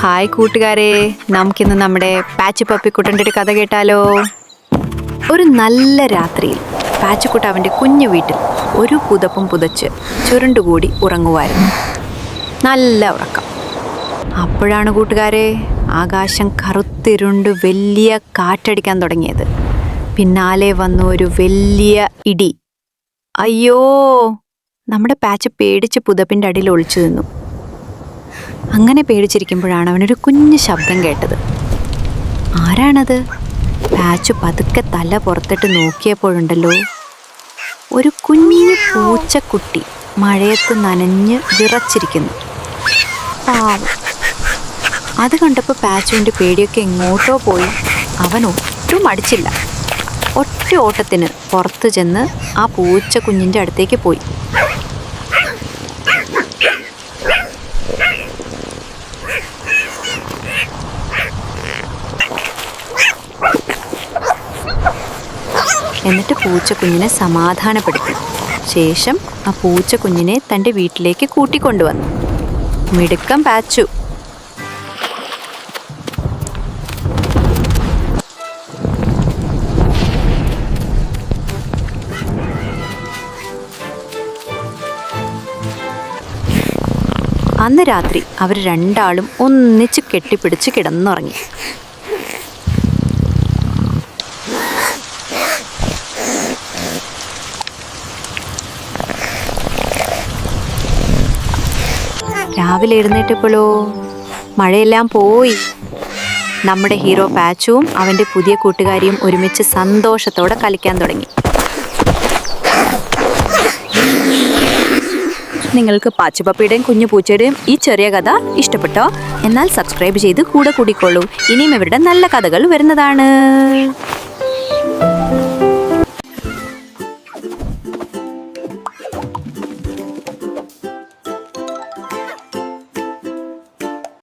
Hi കൂട്ടുകാരെ. നമുക്കിന്ന് നമ്മുടെ പാച്ച് പപ്പിക്കുട്ടന്റെ ഒരു കഥ കേട്ടാലോ? ഒരു നല്ല രാത്രിയിൽ പാച്ചുക്കുട്ട അവന്റെ കുഞ്ഞു വീട്ടിൽ ഒരു പുതപ്പും പുതച്ച് ചുരുണ്ടുകൂടി ഉറങ്ങുമായിരുന്നു നല്ല ഉറക്കം. അപ്പോഴാണ് കൂട്ടുകാരെ ആകാശം കറുത്തിരുണ്ട് വലിയ കാറ്റടിക്കാൻ തുടങ്ങിയത്. പിന്നാലെ വന്ന ഒരു വലിയ ഇടി. അയ്യോ നമ്മുടെ പാച്ച് പേടിച്ച് പുതപ്പിന്റെ അടിയിൽ ഒളിച്ചു നിന്നു. അങ്ങനെ പേടിച്ചിരിക്കുമ്പോഴാണ് അവനൊരു കുഞ്ഞു ശബ്ദം കേട്ടത്. ആരാണത്? പാച്ചു പതുക്കെ തല പുറത്തിട്ട് നോക്കിയപ്പോഴുണ്ടല്ലോ. ഒരു കുഞ്ഞു പൂച്ചക്കുട്ടി മഴയത്ത് നനഞ്ഞ് വിറച്ചിരിക്കുന്നു. പാവം. അത് കണ്ടപ്പോൾ പാച്ചുവിന്റെ പേടിയൊക്കെ എങ്ങോട്ടോ പോയി. അവൻ ഒട്ടും മടിച്ചില്ല. ഒറ്റ ഓട്ടത്തിന് പുറത്തു ചെന്ന് ആ പൂച്ച കുഞ്ഞിന്റെ അടുത്തേക്ക് പോയി. എന്നിട്ട് പൂച്ചക്കുഞ്ഞിനെ സമാധാനപ്പെടുത്തി. ശേഷം ആ പൂച്ചക്കുഞ്ഞിനെ തന്റെ വീട്ടിലേക്ക് കൂട്ടിക്കൊണ്ടുവന്നു. മിടുക്കം പാച്ചു. അന്ന് രാത്രി അവർ രണ്ടാളും ഒന്നിച്ച് കെട്ടിപ്പിടിച്ച് കിടന്നുറങ്ങി. രാവിലെ എഴുന്നേറ്റപ്പോഴോ? മഴയെല്ലാം പോയി. നമ്മുടെ ഹീറോ പാച്ചുവും അവന്റെ പുതിയ കൂട്ടുകാരിയും ഒരുമിച്ച് സന്തോഷത്തോടെ കളിക്കാൻ തുടങ്ങി. നിങ്ങൾക്ക് പാച്ചുപപ്പിയുടെയും കുഞ്ഞു പൂച്ചയുടെയും ഈ ചെറിയ കഥ ഇഷ്ടപ്പെട്ടോ? എന്നാൽ സബ്സ്ക്രൈബ് ചെയ്ത് കൂടെ കൂടിക്കോളൂ ഇനിയും ഇവരുടെ നല്ല കഥകൾ വരുന്നതാണ്.